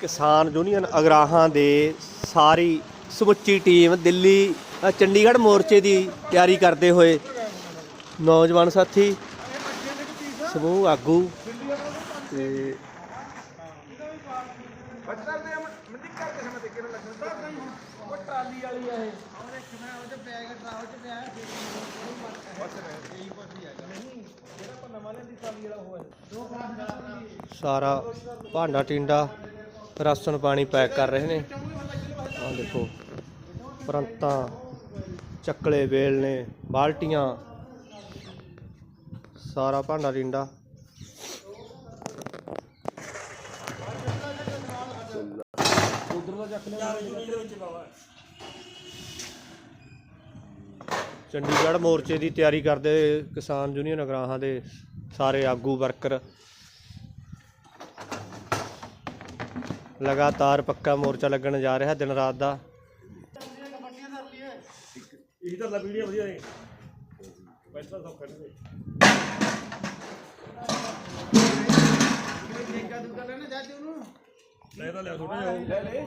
ਕਿਸਾਨ ਯੂਨੀਅਨ ਅਗਰਾਹਾਂ ਦੇ ਸਾਰੀ ਸਮੁੱਚੀ ਟੀਮ ਦਿੱਲੀ ਅ, ਚੰਡੀਗੜ੍ਹ ਮੋਰਚੇ ਦੀ ਤਿਆਰੀ ਕਰਦੇ ਹੋਏ ਨੌਜਵਾਨ ਸਾਥੀ ਸਮੂਹ ਆਗੂ ਤੇ ਸਾਰਾ ਭਾਂਡਾ ਟਿੰਡਾ ਰਾਸ਼ਨ ਪਾਣੀ ਪੈਕ ਕਰ ਰਹੇ ਨੇ। ਆਹ ਦੇਖੋ ਪਰੰਤਾਂ ਚੱਕਲੇ ਵੇਲਣੇ ਬਾਲਟੀਆਂ ਸਾਰਾ ਭਾਂਡਾ ਟਿੰਡਾ ਚੰਡੀਗੜ੍ਹ ਮੋਰਚੇ ਦੀ ਤਿਆਰੀ ਕਰਦੇ ਕਿਸਾਨ ਯੂਨੀਅਨ ਅਗਰਾਹਾਂ ਦੇ ਸਾਰੇ ਆਗੂ ਵਰਕਰ। ਲਗਾਤਾਰ ਪੱਕਾ ਮੋਰਚਾ ਲੱਗਣ ਜਾ ਰਿਹਾ ਦਿਨ ਰਾਤ ਦਾ। ਇਹੀ ਤਾਂ ਵੀਡੀਓ ਵਧੀਆ ਨੇ ਪਹਿਲਾਂ ਸਭ ਕੱਢਦੇ ਲੈ ਤਾਂ ਲਿਆ ਥੋੜਾ ਜਿਹਾ ਲੈ ਲੈ